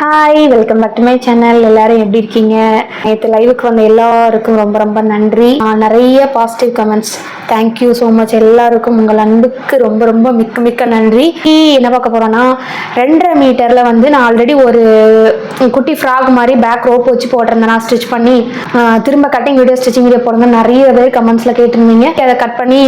Hi welcome back to my channel எல்லாரும் எப்படி இருக்கீங்க? நேற்று லைவுக்கு வந்த எல்லாருக்கும் ரொம்ப ரொம்ப நன்றி. நிறைய positive comments thank you so much எல்லாருக்கும் உங்கள் அன்புக்கு ரொம்ப ரொம்ப மிக்க மிக்க நன்றி. என்ன பார்க்க போகிறோன்னா ரெண்டரை மீட்டரில் வந்து நான் ஆல்ரெடி ஒரு குட்டி ஃப்ராக் மாதிரி பேக் ரோப் வச்சு போட்டிருந்தேன். நான் ஸ்டிச் பண்ணி திரும்ப கட்டிங் வீடியோ ஸ்டிச்சிங் வீடியோ போடுங்க நிறைய பேர் கமெண்ட்ஸில் கேட்டிருந்தீங்க. அதை கட் பண்ணி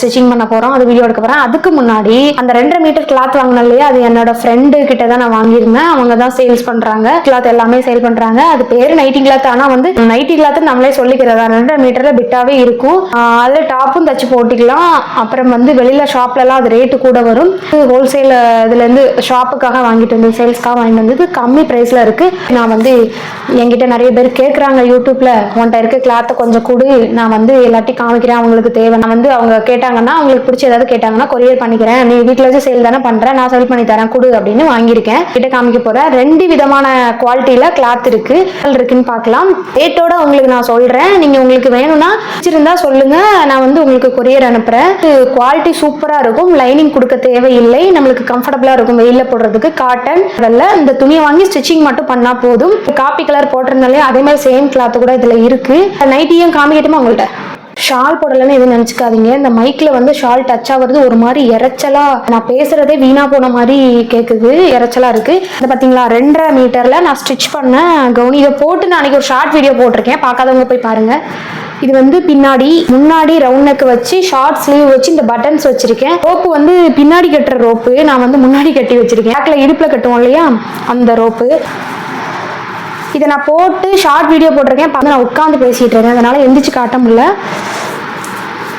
ஸ்டிச்சிங் பண்ண போகிறோம் அது வீடியோ எடுக்க போகிறேன் அதுக்கு முன்னாடி அந்த ரெண்டரை மீட்டர் கிளாத் வாங்கினேன் இல்லையா? அது என்னோட ஃப்ரெண்டு கிட்ட தான் நான் வாங்கியிருந்தேன். அவங்க தான் சேல்ஸ் பண்றாங்க கிளாத் எல்லாமே சேல் பண்றாங்க. அது பேரு நைட்டி கிளாத் ஆனா வந்து நைட்டி கிளாத் நம்மளே சொல்லிக்கிறதா ரெண்டரை மீட்டர்ல பிட்டாவே இருக்கும். அதுல டாப்பும் தச்சு போட்டுக்கலாம். அப்புறம் வந்து வெளியில ஷாப்ல எல்லாம் அது ரேட்டு கூட வரும். ஹோல்சேல் இதுல இருந்து ஷாப்புக்காக வாங்கிட்டு வந்து சேல்ஸ்க்காக வாங்கிட்டு வந்தது கம்மி பிரைஸ்ல இருக்கு. நான் வந்து என்கிட்ட நிறைய பேர் கேட்குறாங்க யூடியூப்ல உன்கிட்ட இருக்க கிளாத்தை கொஞ்சம் கொடு. நான் வந்து எல்லாத்தையும் காமிக்கிறேன் அவங்களுக்கு தேவை. நான் வந்து அவங்க கேட்டாங்கன்னா அவங்களுக்கு பிடிச்ச ஏதாவது கேட்டாங்கன்னா கொரியர் பண்ணிக்கிறேன். நீ வீட்டில் வச்சு சேல் தானே பண்றேன் நான் சேல் பண்ணி தரேன் கொடு அப்படின்னு வாங்கியிருக்கேன். கிட்ட காமிக்க போறேன். ரெண்டு விதமான குவாலிட்டியில கிளாத் இருக்கு. இருக்குன்னு பார்க்கலாம். ரேட்டோட உங்களுக்கு நான் சொல்றேன். நீங்க உங்களுக்கு வேணும்னா வச்சிருந்தா சொல்லுங்க. நான் வந்து உங்களுக்கு கொரியர் அனுப்புறேன். குவாலிட்டி சூப்பரா இருக்கும். லைனிங் கொடுக்க தேவையில்லை. நம்மளுக்கு கம்ஃபர்டபுளா இருக்கும். வெயிலில் போடுறதுக்கு காட்டன் அதில் இந்த துணியை வாங்கி ஸ்டிச்சிங் மட்டும் பண்ணா போதும். காப்பி கலர் போட்டிருந்தாலே அதே மாதிரி சேம் கிளாத் கூட இதுல இருக்கு. நைட்டியும் காமிக்கட்டுமா உங்கள்கிட்ட ஷால் போடலன்னு எதுவும் நினச்சிக்காதீங்க. இந்த மைக்கில் வந்து ஷால் டச் ஆகுறது ஒரு மாதிரி இறைச்சலா நான் பேசுறதே வீணா போன மாதிரி கேட்குது இறைச்சலா இருக்கு. இது பார்த்தீங்களா ரெண்டரை மீட்டரில் நான் ஸ்டிச் பண்ணேன் கவுனி. இதை போட்டு நான் அன்னைக்கு ஒரு ஷார்ட் வீடியோ போட்டிருக்கேன். பார்க்காதவங்க போய் பாருங்க. இது வந்து பின்னாடி முன்னாடி ரவுண்ட் நெக் வச்சு ஷார்ட் ஸ்லீவ் வச்சு இந்த பட்டன்ஸ் வச்சிருக்கேன். ரோப்பு வந்து பின்னாடி கட்டுற ரோப்பு நான் வந்து முன்னாடி கட்டி வச்சிருக்கேன். பேக்கில் இடுப்பில் கட்டுவோம் இல்லையா? அந்த ரோப்பு இதை நான் போட்டு ஷார்ட் வீடியோ போட்டிருக்கேன். பார்த்து நான் உட்காந்து பேசிகிட்டு இருக்கேன். அதனால் எந்திரிச்சு காட்ட முடியல.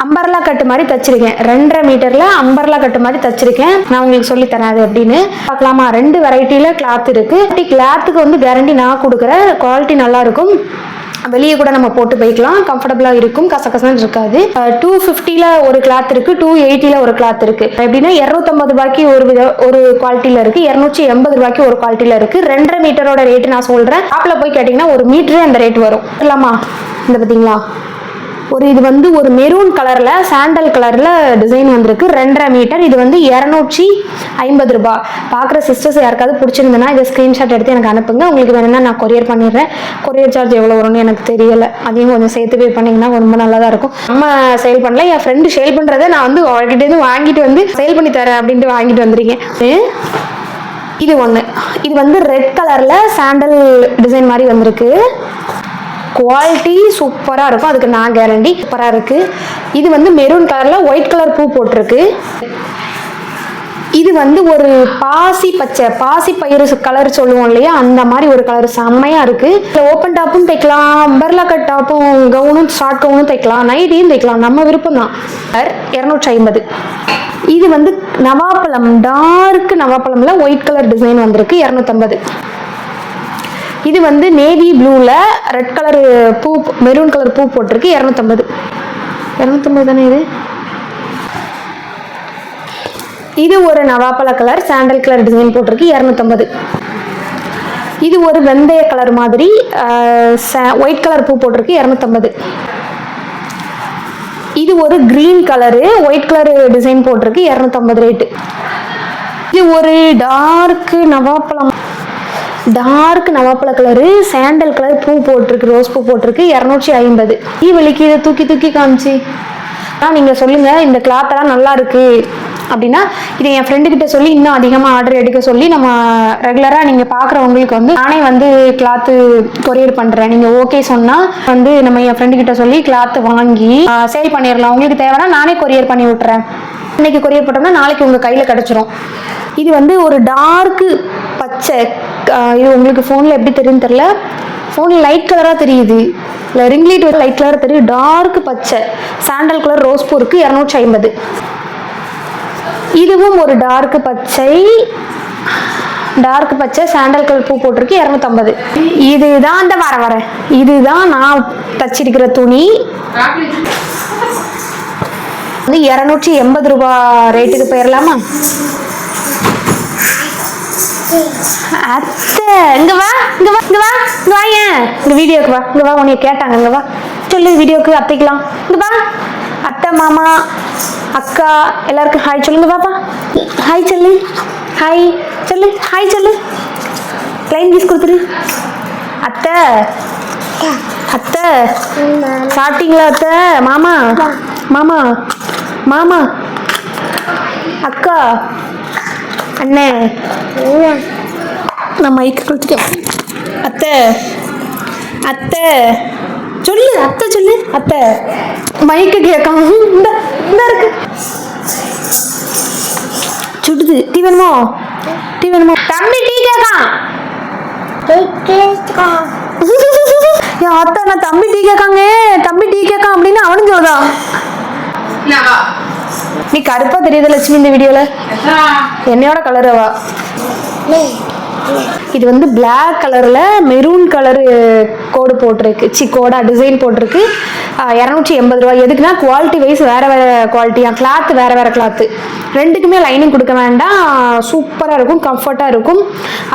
அம்பர்லா கட்டு மாதிரி தச்சிருக்கேன். ரெண்டரை மீட்டரில் அம்பர்லா கட்டு மாதிரி தச்சிருக்கேன். நான் உங்களுக்கு சொல்லித்தரேன் அது எப்படின்னு. பார்க்கலாமா? ரெண்டு வெரைட்டியில் கிளாத் இருக்குது கிளாத்துக்கு வந்து கேரண்டி நான் கொடுக்குறேன். குவாலிட்டி நல்லாயிருக்கும் வெளியே கூட நம்ம போட்டு போய்க்கலாம். கம்ஃபர்டபுளாக இருக்கும். கசகசன்னு இருக்காது. டூ ஃபிஃப்டியில் ஒரு கிளாத் இருக்கு. டூ எயிட்டியில் ஒரு கிளாத் இருக்கு. எப்படின்னா இரநூத்தம்பது ரூபாய்க்கு ஒரு வித ஒரு குவாலிட்டியில் இருக்கு. இரநூற்றி எண்பது ரூபாய்க்கு ஒரு குவாலிட்டியில் இருக்கு. ரெண்டரை மீட்டரோட ரேட்டு நான் சொல்றேன். ஆப்பில் போய் கேட்டிங்கன்னா ஒரு மீட்டரே அந்த ரேட் வரும். இல்லாமா இந்த பார்த்தீங்களா ஒரு இது வந்து ஒரு மெரூன் கலர்ல சாண்டல் கலர்ல டிசைன் வந்திருக்கு. ரெண்டரை மீட்டர் இது வந்து இரநூற்றி ஐம்பது ரூபாய் பார்க்குற சிஸ்டர்ஸ் யாருக்காவது பிடிச்சிருந்ததுன்னா இதை ஸ்க்ரீன்ஷாட் எடுத்து எனக்கு அனுப்புங்க. உங்களுக்கு வேணும்னா நான் கொரியர் பண்ணிடுறேன். கொரியர் சார்ஜ் எவ்வளோ வரும்னு எனக்கு தெரியல. அதையும் கொஞ்சம் சேர்த்து பே பண்ணிங்கன்னா ரொம்ப நல்லதாக இருக்கும். நம்ம சேல் பண்ணல. என் ஃப்ரெண்டு சேல் பண்ணுறதை நான் வந்து அவர்கிட்டேருந்து வாங்கிட்டு வந்து சேல் பண்ணி தரேன் அப்படின்ட்டு வாங்கிட்டு வந்திருக்கேன். இது ஒன்று இது வந்து ரெட் கலரில் சாண்டல் டிசைன் மாதிரி வந்திருக்கு. குவாலிட்டி சூப்பராக இருக்கும். அதுக்கு நான் கேரண்டி சூப்பராக இருக்குது இது வந்து மெரூன் கலரில் ஒயிட் கலர் பூ போட்டிருக்கு. இது வந்து ஒரு பாசி பச்சை பாசி பயிறு கலர் சொல்லுவோம் இல்லையா? அந்த மாதிரி ஒரு கலர் செம்மையா இருக்கு. ஓப்பன் டாப்பும் தைக்கலாம் பர்லா கட் டாப்பும் கவுனும் ஷார்ட் கவுனும் தைக்கலாம். நைட்டியும் தைக்கலாம். நம்ம விருப்பம் தான். இரநூற்றி ஐம்பது இது வந்து நவாப்பழம் டார்க் நவாப்பழம்ல ஒயிட் கலர் டிசைன் வந்திருக்கு. இரநூத்தம்பது. இது வந்து நேவி ப்ளூவில் ரெட் கலர் பூ மெரூன் கலர் பூ போட்டிருக்கு. இரநூத்தம்பது. இரநூத்தம்பது தானே இது? இது ஒரு நவாப்பழ கலர் சாண்டல் கலர் டிசைன் போட்டிருக்கு. இரநூத்தம்பது. இது ஒரு வெந்தய கலர் மாதிரி ஒயிட் கலர் பூ போட்டிருக்கு. இரநூத்தம்பது. இது ஒரு green colour white colour design போட்டிருக்கு. இரநூத்தம்பது ரேட்டு இது ஒரு டார்க்கு நவாப்பழம். டார்க் நவாப்பழ கலரு சாண்டல் கலர் பூ போட்டிருக்கு ரோஸ் பூ போட்டிருக்கு இரநூற்றி ஐம்பது. ஈ வலிக்கு இதை தூக்கி தூக்கி காமிச்சு. ஆனால் நீங்கள் சொல்லுங்கள் இந்த கிளாத்தெல்லாம் நல்லா அப்படின்னா இதை என் ஃப்ரெண்டுக்கிட்ட சொல்லி இன்னும் அதிகமாக ஆர்டர் எடுக்க சொல்லி நம்ம ரெகுலராக நீங்கள் பார்க்குறவங்களுக்கு வந்து நானே வந்து கிளாத்து கொரியர் பண்ணுறேன் நீங்கள் ஓகே சொன்னால் வந்து நம்ம என் ஃப்ரெண்டுக்கிட்ட சொல்லி கிளாத்து வாங்கி சேல் பண்ணிடலாம். உங்களுக்கு தேவைன்னா நானே கொரியர் பண்ணி விட்டுறேன். இன்னைக்கு கொரியர் போட்டோம்னா நாளைக்கு உங்கள் கையில் கிடச்சிரும். இது வந்து ஒரு டார்க்கு பச்சை இது உங்களுக்கு ஃபோனில் எப்படி தெரியும் தெரில ஃபோனில் லைட் கலராக தெரியுது. இல்லை ரிங் லைட் வந்து லைட் கலராக தெரியும் டார்க் பச்சை. சாண்டல் கலர் ரோஸ் பூருக்கு இரநூற்றி ஐம்பது. இதுவும் ஒரு டார்க் பச்சை. டார்க் பச்சை சாண்டல் கலர் பூ போட்டிருக்கு. இரநூத்தம்பது இதுதான் அந்த வர வர. இதுதான் நான் தச்சிருக்கிற துணி. வந்து இரநூற்றி எண்பது ரூபா ரேட்டுக்கு போயிடலாமா அத்தை இங்க வா இங்க வா இங்க வா இங்க வா ஏன்? இங்க வீடியோக்கு வா இங்க வா உன்னைய கேட்டாங்க இங்க வா. சொல்லு வீடியோக்கு அத்தைக்கலாம் இங்க வா. அத்தை மாமா அக்கா எல்லாருக்கும் ஹாய் சொல்லுங்க பாப்பா ஹாய் சொல்லு. ஹாய் சொல்லு ஹாய் சொல்லு. ப்ளைன் பீஸ் கொடுத்துரு. அத்தை. அத்தை. சாப்பிட்டீங்களா அத்தை? மாமா. மாமா. மாமா. அக்கா. அண்ணே நான் மைக்கு கொடுத்துட்டேன் அத்தை. அத்தை. சொல்லு அத்தை சொல்லு. அத்தை. மைக்கு கேட்காம இந்த இந்த இருக்கு. சுடுது. டீ வேணுமோ? டீ வேணுமோ? தம்பி டீ கேட்கான் என் அத்தை நான் தம்பி டீ கேட்காங்க. தம்பி டீ கேட்கான் அப்படின்னு அவனும் சொல்றான் நீ கருப்பா தெரியுது லட்சுமி இந்த வீடியோல? என்னையோட கலர் அவா? இது வந்து Black கலர்ல மெரூன் கலரு கோடு போட்டிருக்கு. சி கோடா டிசைன் போட்டிருக்கு. இரநூற்றி எண்பது ரூபாய். எதுக்குன்னா குவாலிட்டி வைஸ் வேறு வேறு குவாலிட்டியாக கிளாத்து வேறு வேறு கிளாத்து ரெண்டுக்குமே லைனிங் கொடுக்க வேண்டாம். சூப்பராக இருக்கும் கம்ஃபர்ட்டாக இருக்கும்.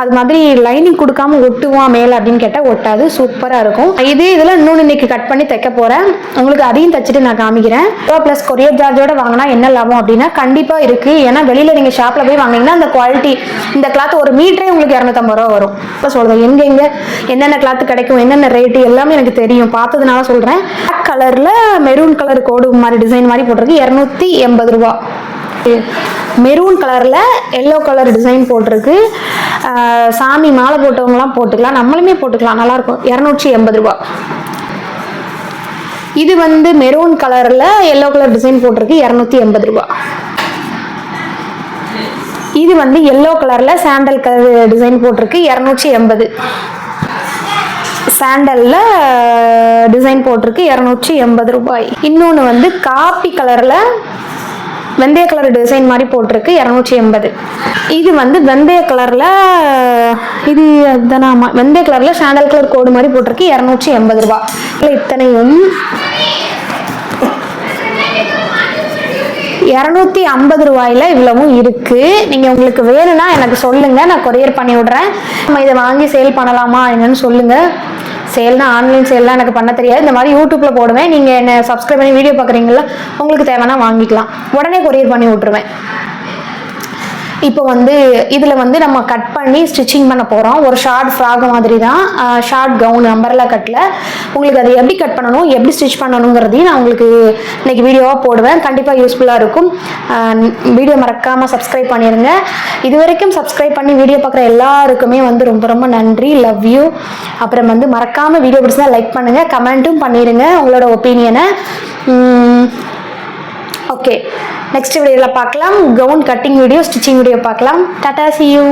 அது மாதிரி லைனிங் கொடுக்காம ஒட்டுவான் மேலே அப்படின்னு கேட்டால் ஒட்டாது. சூப்பராக இருக்கும். இதே இதில் இன்னொன்று இன்னைக்கு கட் பண்ணி தைக்க போகிறேன் உங்களுக்கு அதையும் தைச்சிட்டு நான் காமிக்கிறேன். ப்ளஸ் கொரியர் சார்ஜோட வாங்கினா என்ன லாபம் அப்படின்னா கண்டிப்பாக இருக்குது ஏன்னா வெளியில் நீங்கள் ஷாப்பில் போய் வாங்கினீங்கன்னா அந்த குவாலிட்டி இந்த கிளாத் ஒரு மீட்டரே உங்களுக்கு இரநூத்தம்பது ரூபா வரும். இப்போ சொல்கிறேன் எங்கே எங்கே என்னென்ன கிளாத் கிடைக்கும் என்னென்ன ரேட்டு எல்லாமே எனக்கு தெரியும். பார்த்ததுனால சொல்கிறேன் பிளாக் கலரில் மெரூன் கலர் கோடு மாதிரி டிசைன் மாதிரி போட்டிருக்கு. இரநூத்தி எண்பது ரூபா. மெரூன் கலரில் எல்லோ கலர் டிசைன் போட்டிருக்கு. சாமி மாலை போட்டவங்களாம் போட்டுக்கலாம். நம்மளுமே போட்டுக்கலாம். நல்லாயிருக்கும். இரநூற்றி எண்பது ரூபா. இது வந்து மெரூன் கலரில் எல்லோ கலர் டிசைன் போட்டிருக்கு. இரநூத்தி எண்பது ரூபா. இது வந்து எல்லோ கலரில் சாண்டல் கலர் டிசைன் போட்டிருக்கு. இரநூற்றி எண்பது. சாண்டலில் டிசைன் போட்டிருக்கு இரநூற்றி எண்பது ரூபாய். இன்னொன்று வந்து காப்பி கலரில் வெந்தய கலர் டிசைன் மாதிரி போட்டிருக்கு இரநூற்றி எண்பது. இது வந்து வெந்தய கலரில் இது அதுதானே? ஆமாம் வெந்தய கலரில் சாண்டல் கலர் கோடு மாதிரி போட்டிருக்கு இரநூற்றி எண்பது ரூபா இல்லை இத்தனையும் இரநூத்தி ஐம்பது ரூபாயில இவ்வளவும் இருக்கு. நீங்க உங்களுக்கு வேணும்னா எனக்கு சொல்லுங்க நான் கொரியர் பண்ணி விடுறேன். நம்ம இதை வாங்கி சேல் பண்ணலாமா என்னன்னு சொல்லுங்க. சேல்னா ஆன்லைன் சேல்லாம் எனக்கு பண்ண தெரியாது. இந்த மாதிரி யூடியூப்ல போடுவேன். நீங்க என்ன சப்ஸ்கிரைப் பண்ணி வீடியோ பார்க்குறீங்களா உங்களுக்கு தேவைன்னா வாங்கிக்கலாம். உடனே கொரியர் பண்ணி விட்டுருவேன். இப்போ வந்து இதில் வந்து நம்ம கட் பண்ணி ஸ்டிச்சிங் பண்ண போகிறோம் ஒரு ஷார்ட் ஃப்ராக் மாதிரி தான் ஷார்ட் கவுன் அம்பர்லா கட்டில் உங்களுக்கு அதை எப்படி கட் பண்ணணும் எப்படி ஸ்டிச் பண்ணணுங்கிறதையும் நான் உங்களுக்கு இன்னைக்கு வீடியோவாக போடுவேன். கண்டிப்பாக யூஸ்ஃபுல்லாக இருக்கும். வீடியோ மறக்காமல் சப்ஸ்கிரைப் பண்ணிடுங்க இது வரைக்கும் சப்ஸ்கிரைப் பண்ணி வீடியோ பார்க்குற எல்லாருக்குமே வந்து ரொம்ப ரொம்ப நன்றி. லவ் யூ அப்புறம் வந்து மறக்காமல் வீடியோ பிடிச்சா லைக் பண்ணுங்கள் கமெண்ட்டும் பண்ணிடுங்க உங்களோட ஒப்பீனியனை ஓகே நெக்ஸ்ட் வீடியோவில் பார்க்கலாம். Gown cutting video stitching video பார்க்கலாம். டாட்டா சி யூ